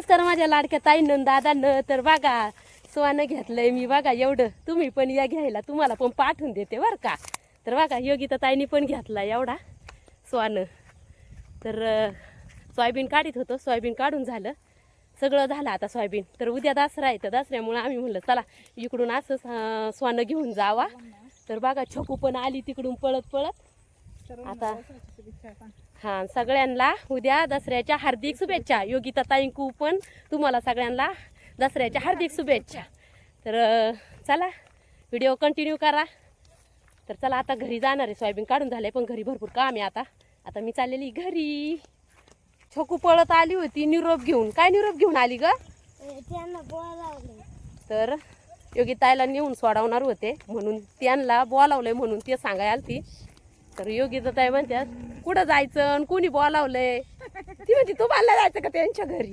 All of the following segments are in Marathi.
नमस्कार माझ्या लाडक्या ताईनं दादानं. तर बघा सोनं घेतलंय मी बघा एवढं. तुम्ही पण या घ्यायला. तुम्हाला पण पाठवून देते बरं का? तर बघा योगिता ताईनी पण घेतला एवढा सोनं. तर सोयाबीन काढीत होतो. सोयाबीन काढून झालं. सगळं झालं आता सोयाबीन. तर उद्या दसरा आहे तर दसऱ्यामुळं आम्ही म्हणलं चला इकडून असं सोनं घेऊन जावा. तर बघा छकू पण आली तिकडून पळत पळत आता हा सगळ्यांना उद्या दसऱ्याच्या हार्दिक शुभेच्छा. योगिता ताईंकू पण तुम्हाला सगळ्यांना दसऱ्याच्या हार्दिक शुभेच्छा. तर चला व्हिडिओ कंटिन्यू करा. तर चला आता घरी जाणार आहे. सोयाबीन काढून झालंय पण घरी भरपूर काम आहे आता. आता मी चाललेली घरी. छोकू पळत आली होती निरोप घेऊन. काय निरोप घेऊन आली ग? तर योगिताईला नेऊन सोडवणार होते म्हणून त्यांना बोलावलंय म्हणून ते सांगायला आलती. तर योगिता ताई म्हणतात कुठं जायचं आणि कोणी बोलावलंय? ती म्हणते तू बांधला जायचं का त्यांच्या घरी?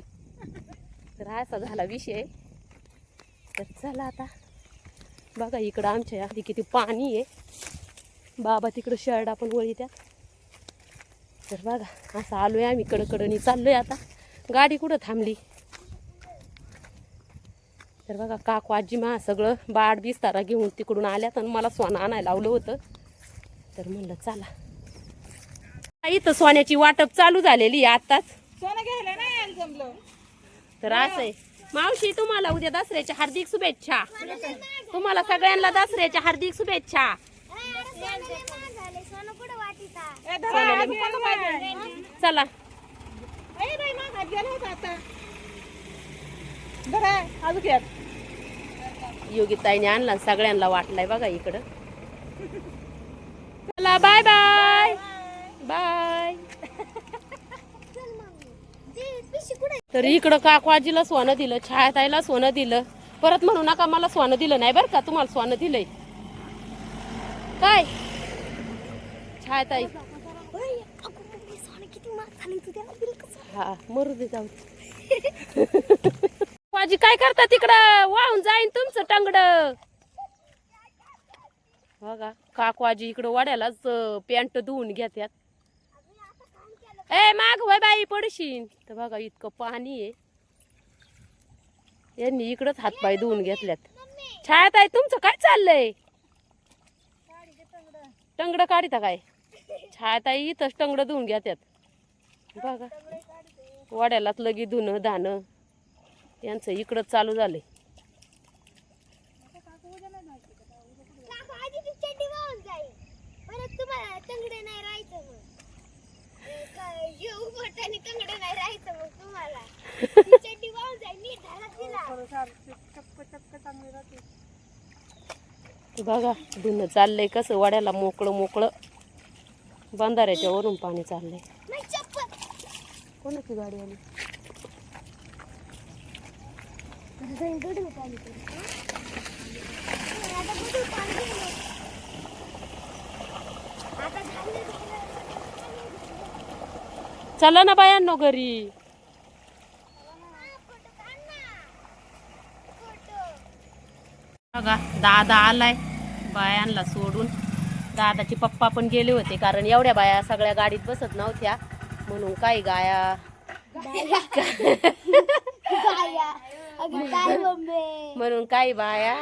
तर असा झाला विषय. तर चला आता. बघा इकडं आमच्या आधी किती पाणी आहे. बाबा तिकडं शर्ट आपण वळी त्यात तर बघा असं आलोय आम्ही कडकडनी चाललोय आता. गाडी कुठं थांबली? तर बघा काकू आजी मा सगळं बाड बिस्तारा घेऊन तिकडून आल्यात आणि मला सोनं आणायला लावलं होतं. तर म्हणलं चला. इथं सोन्याची वाटप चालू झालेली आहे आत्ताच. सोनं घ्यायला नाही यायला जमलं. तर असं आहे. मावशी तुम्हाला उद्या दसऱ्याच्या हार्दिक शुभेच्छा. तुम्हाला सगळ्यांना दसऱ्याच्या हार्दिक शुभेच्छा. सोनं कुठं वाटीता ए, धरा, अजून कोणतं पाहिजे? चला. ए, बाई, मागात गेला होता आता. धरा, अजून घ्या. योगिताईने आणला आणि सगळ्यांना वाटलाय बघा इकडं. चला बाय बाय बाय तर इकडं काकवाजीला सोनं दिलं छायाताईला सोनं दिलं. परत म्हणू नका मला सोनं दिलं नाही बरं का तुम्हाला सोनं दिलंय. काय? छायाताई. हा मरू दे जाऊ काकवाजी काय करता तिकडं वाहून जाईन तुमचं टंगड. बघा काकू आजी इकडं वाड्यालाच पॅन्ट धुवून घेत्यात. ए माग वय बाई पडशीन तर बघा इतकं पाणी आहे. यांनी इकडंच हातपाय धुवून घेतल्यात. छायात आहे तुमचं काय चाललंय? टंगड काढिता काय? छायात आहे इथंच टंगड धुवून घेत्यात. बघा वाड्यालाच लगी धुणं धानं यांचं इकडंच चालू झालंय काकू आधी ती चड्डी वाहून जाईल परत तुम्हाला तंगडे नाही राहायचं मग. अं, काय येऊ मोठ्याने तंगडे नाही राहायचं मग तुम्हाला. ती चड्डी वाहून जाईल नीट झाला तिला चक्क चक्क चांगली राहते. बघा धुणं चाललंय कसं वाड्याला मोकळं मोकळं. बंधाऱ्याच्या वरून पाणी चाललंय. नाही चप्पल. कोणाची गाडी आली? पाणी करू. आता गडू पाणी गेलं. आता झालं चला ना बायांनो घरी. बघा दादा आलाय बायांना सोडून. दादाचे पप्पा पण गेले होते कारण एवढ्या बाया सगळ्या गाडीत बसत नव्हत्या. म्हणून गाया. काय बंबे? म्हणून बाया बाया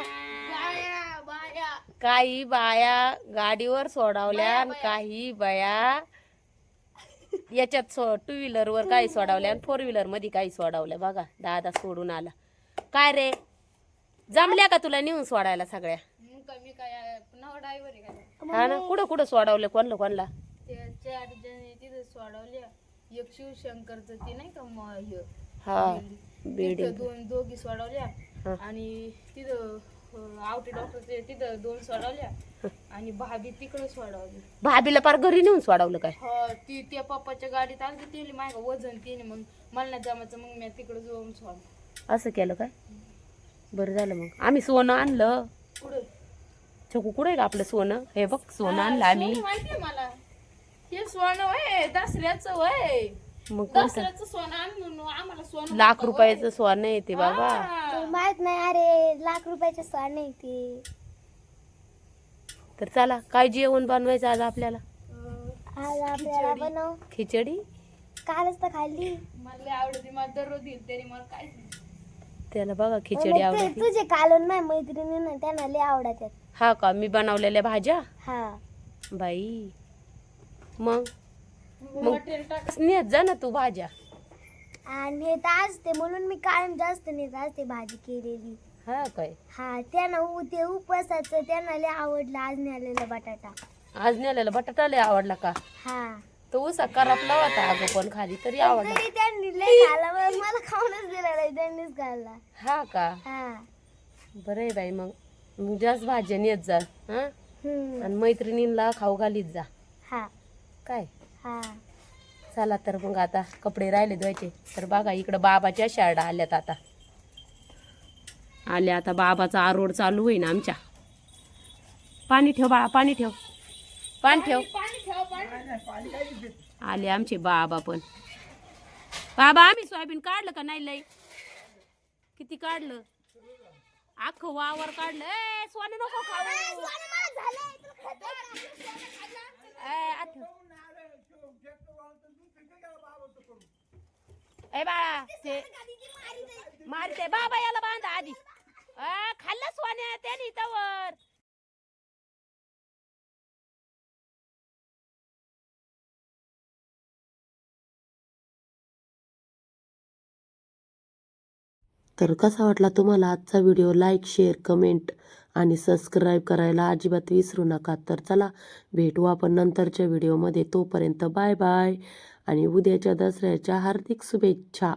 काही बाया गाडीवर सोडवल्या आणि काही बाया याच्यात सो टू व्हीलरवर काही सोडवल्या आणि फोर व्हीलरमध्ये काही सोडवल्या. बघा दादा सोडून आला. काय रे? जमल्या का तुला नेऊन सोडायला सगळ्या? कमी काय पुन्हा ड्रायव्हर आहे काय हा ना कुठं कुठं सोडवलं? कोणला कोणला? ते चार जण तिथं सोडवल्या. एक शिवशंकरचं ते नाही का म हे हा तिथं बिल्डिंग दोन दोघी सोडवल्या. आणि तिथं आवटे डॉक्टरचे तिथं दोन सोडवल्या आणि भाभी तिकडं सोडवली. भाभीला पार घरी नेऊन सोडवलं काय? हो ती त्या पप्पाच्या गाडीत आली ती म्हणली माझं वजन तिने मग मला नाही जमायचं मग मी तिकडं जाऊन सोड असं केलं काय? बरं झालं मग. आम्ही सोनं आणलं. पुढे छकू कुठं आहे का आपलं सोनं? हे बघ सोनं आणलं आम्ही. माहितीये मला. हे सोनं वय दसऱ्याचं वय. मग कोणतं? दसऱ्याचं सोनं आणून आम्हाला सोनं लाख रुपयाचं सोनं आहे ते बाबा. माहीत नाही अरे लाख रुपयाचे स्वान नाही ते. तर चला काय जेवण बनवायचं आज आपल्याला? आज आपल्याला बनव. खिचडी? कालच तर खाल्ली. मला लय आवडते मला दररोज येईल तरी मला काय त्याला बघा खिचडी मग ते आवडते. तुझे कालून माझ्या मैत्रिणींना त्यांना लय आवडतात. हा का? मी बनवलेल्या भाज्या? हा. बाई. मग? नेत जा ना तू भाज्या. आणि हे असते म्हणून मी कायम जास्त नेत असते भाजी केलेली. हा काय? हा त्यांना उ- ते उपवासाचं त्यांना लय आवडलं आज नेलेला बटाटा. आज नेलेला बटाटा लय आवडला का? हा. तो उसा करपला होता अगं पण खाली तरी आवडला. तरी त्यांनी लय खाला मग मला खाऊनच दिला नाही त्यांनीच खाल्ला. हा का? हा. बरं आहे बाई मग. मग जास्त भाज्या नेत जा हा? हम्म. आणि मैत्रिणींना खाऊ घालीत जा. हा. काय? हा. चला तर मग आता कपडे राहिले धुवायचे. तर बघा इकडं बाबाच्या शाळा आल्यात आता. आल्या आता बाबाचा आरोड चालू होईन आमच्या. पाणी ठेव बाळा पाणी ठेव. पाणी ठेव. आले आमचे बाबा पण. बाबा आम्ही सोयाबीन काढलं का नाही लय किती काढलं? अख्खं वावर काढलं. ए सोनं नको खाऊ. ए, बाळा ते मारते. बाबा याला बांधा आधी. खाल्लं सोन्या त्याने तवर तर कसा वाटला तुम्हाला आजचा व्हिडिओ लाईक शेअर कमेंट आणि सबस्क्राईब करायला अजिबात विसरू नका. तर चला भेटू आपण नंतरच्या व्हिडिओमध्ये तोपर्यंत बाय बाय आणि उद्याच्या दसऱ्याच्या हार्दिक शुभेच्छा.